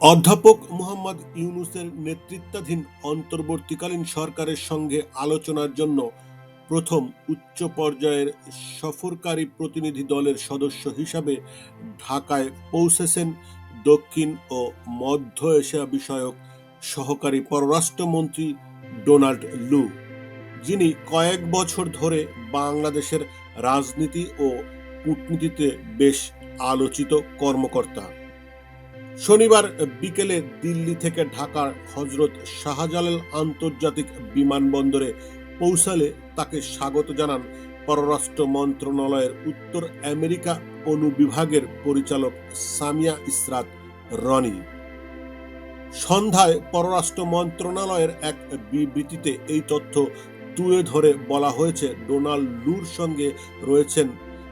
অধ্যাপক মোহাম্মদ ইউনুসের নেতৃত্বাধীন অন্তর্বর্তীকালীন সরকারের সঙ্গে আলোচনার জন্য প্রথম উচ্চ পর্যায়ের সফরকারী প্রতিনিধি দলের সদস্য হিসাবে ঢাকায় পৌঁছেছেন দক্ষিণ ও মধ্য এশিয়া বিষয়ক সহকারী পররাষ্ট্রমন্ত্রী ডোনাল্ড লু, যিনি কয়েক বছর ধরে বাংলাদেশের রাজনীতি ও কূটনীতিতে বেশ আলোচিত কর্মকর্তা। শনিবার বিকেলে দিল্লি থেকে ঢাকার হজরত শাহজালাল আন্তর্জাতিক বিমানবন্দরে পৌঁছালে তাকে স্বাগত জানান পররাষ্ট্র মন্ত্রণালয়ের উত্তর আমেরিকা অনুবিভাগের পরিচালক সামিয়া ইসরাত রনি। সন্ধ্যায় পররাষ্ট্র মন্ত্রণালয়ের এক বিবৃতিতে এই তথ্য তুলে ধরে বলা হয়েছে, ডোনাল্ড লুর সঙ্গে রয়েছেন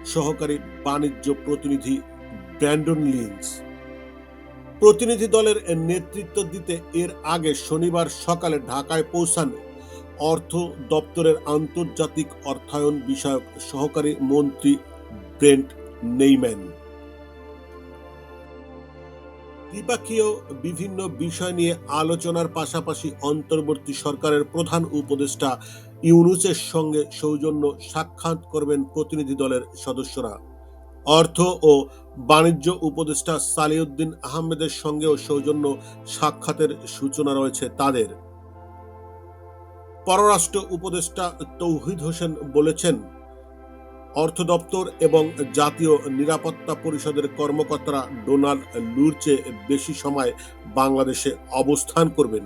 সহকারী বাণিজ্য প্রতিনিধি ব্র্যান্ডন লিন্স। প্রতিনিধি দলের নেতৃত্ব দিতে এর আগে শনিবার সকালে ঢাকায় পৌঁছান অর্থ দপ্তরের আন্তর্জাতিক অর্থায়ন বিষয়ক সহকারী মন্ত্রী ব্রেন্ট নেইম্যান। দ্বিপাক্ষীয় বিভিন্ন বিষয় নিয়ে আলোচনার পাশাপাশি অন্তর্বর্তী সরকারের প্রধান উপদেষ্টা ইউনুসের সঙ্গে সৌজন্য সাক্ষাৎ করবেন প্রতিনিধি দলের সদস্যরা। অর্থ ও বাণিজ্য উপদেষ্টা সালিউদ্দিন আহমেদের সঙ্গেও সৌজন্য সাক্ষাতের সূচনা রয়েছে তাদের। পররাষ্ট্র উপদেষ্টা তৌহিদ হোসেন বলেছেন, অর্থ দপ্তর এবং জাতীয় নিরাপত্তা পরিষদের কর্মকর্তারা ডোনাল্ড লুর চেয়ে বেশি সময় বাংলাদেশে অবস্থান করবেন।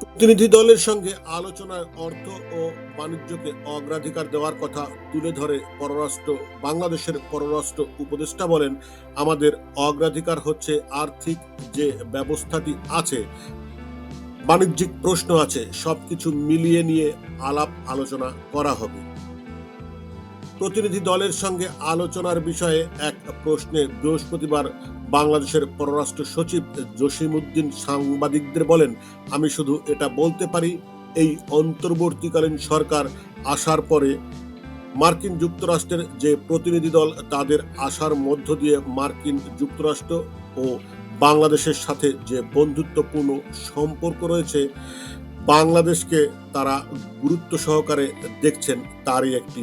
প্রতিনিধি দলের সঙ্গে আলোচনায় অর্থ ও বাণিজ্যকে অগ্রাধিকার দেওয়ার কথা তুলে ধরে পররাষ্ট্র, বাংলাদেশের পররাষ্ট্র উপদেষ্টা বলেন, আমাদের অগ্রাধিকার হচ্ছে আর্থিক যে ব্যবস্থাটি আছে, বাণিজ্যিক প্রশ্ন আছে, সবকিছু মিলিয়ে নিয়ে আলাপ আলোচনা করা হবে। প্রতিনিধি দলের সঙ্গে আলোচনার বিষয়ে এক প্রশ্নে বৃহস্পতিবার বাংলাদেশের পররাষ্ট্র সচিব জসিমউদ্দিন সাংবাদিকদের বলেন, আমি শুধু এটা বলতে পারি, এই অন্তর্বর্তীকালীন সরকার আসার পরে মার্কিন যুক্তরাষ্ট্রের যে প্রতিনিধি দল, তাদের আসার মধ্য দিয়ে মার্কিন যুক্তরাষ্ট্র ও বাংলাদেশের সাথে যে বন্ধুত্বপূর্ণ সম্পর্ক রয়েছে, বাংলাদেশকে তারা গুরুত্ব সহকারে দেখছেন। তারই একটি